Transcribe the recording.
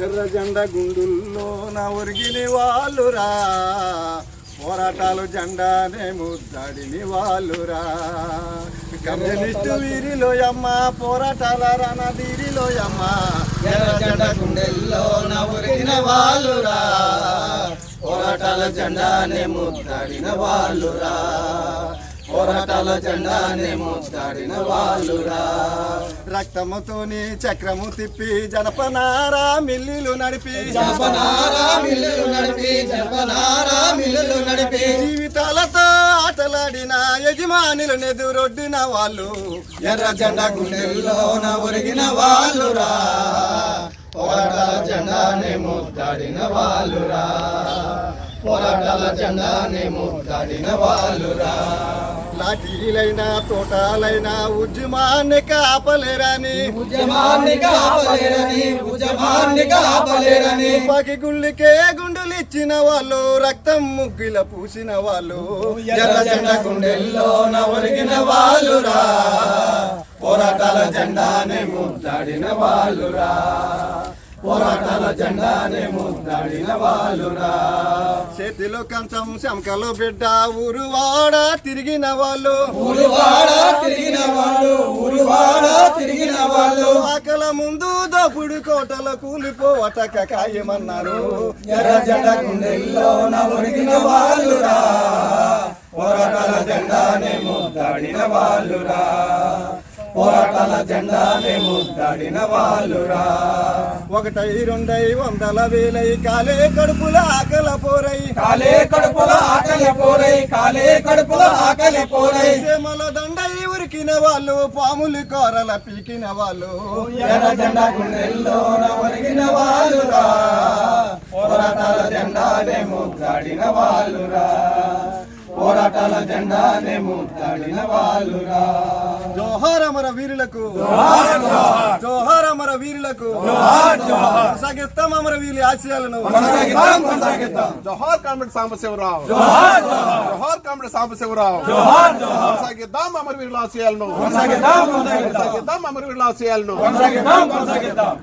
ఎర్ర జెండా గుండుల్లో నా ఒరిగిని వాళ్ళురా. పోరాటాలు జెండానే ముద్దాడిని వాళ్ళురా. కమ్యూనిస్టు వీరిలో అమ్మ పోరాటాల రణదీరిలో అమ్మ ఎర్ర జెండ గుండెల్లో నా ఒరిగిన వాళ్ళురా. పోరాటాల జెండానే ముద్దాడిన వాళ్ళురా. పోరాటాల జెండానే ముద్దాడిన వాళ్ళురా రక్తముతోని చక్రము తిప్పి జనపనారా మిల్లులు నడిపి జపనారా మిల్లులు నడిపి జపనారా మిల్లులు నడిపి. జీవితాలతో ఆటలాడిన యజమానులు నెదురొడ్డిన వాళ్ళు ఎర్ర జెండా గుండెల్లో గుండెల్లోన ఒరిగిన వాళ్ళురా పోరాటాల జెండానే ముద్దాడిన వాళ్ళురా పోరాటాల జెండానే ముద్దాడిన వాళ్ళురా లాఠీలైనా తోటాలైనా ఉద్యమాన్ని కాపలేరని. ఉద్యమాన్ని కాపలేరని ఉద్యమాన్ని కాపలేరని. గుళ్ళకే గుండెలు ఇచ్చిన వాళ్ళు రక్తం ముగ్గుల పూసిన వాళ్ళు. ఎర్ర జెండ గుండెల్లోన ఒరిగిన వాళ్ళురా. పోరాటాల జెండానే ముద్దాడిన వాళ్ళురా. పోరాటాల జెండానే ముద్దాడిన వాళ్ళురా చేతిలో కంచం శంకలో బిడ్డ ఊరువాడ తిరిగిన వాళ్ళు. ఊరువాడ తిరిగిన వాళ్ళు ఊరువాడ తిరిగిన వాళ్ళు. ఆకల ముందు దోపుడు కోటల కూలిపోవటక ఖాయమన్నారు ఎర్ర జెండ గుండెల్లోన ఒరిగిన వాళ్ళురా పోరాటాల జెండానే ముద్దాడిన వాళ్ళురా పోరాటాల జెండానే ముద్దాడిన వాళ్ళురా. ఒకటై రెండై వందల వేలై కాలే కడుపుల ఆకల పోరై. కాలే కడుపుల ఆకలి పోరై కాలే కడుపుల ఆకలి పోరై. సేమల దండై ఉరికిన వాళ్ళు పాములు కోరల పీకిన వాళ్ళు. ఎర్ర జెండా గుండెల్లోన ఒరిగిన వాళ్ళురా. పోరాటాల జెండానే ముద్దాడిన వాళ్ళురా. పోరాటాల జెండానే ముద్దాడిన వాళ్ళురా జోహార్ అమర వీరులకు జోహార్ అమర వీరులకు కొనసాగిస్తాం అమర వీరి ఆశయాలను. జోహార్ కామ్రేడ్ సాంబశివరావు. జోహార్ కామ్రేడ్ సాంబశివరావు. కొనసాగిద్దాం అమరవీరుల ఆశయాలను. కొనసాగిద్దాం కొనసాగిద్దాం. అమరవీరుల ఆశయాలను. కొనసాగిద్దాం కొనసాగిద్దాం.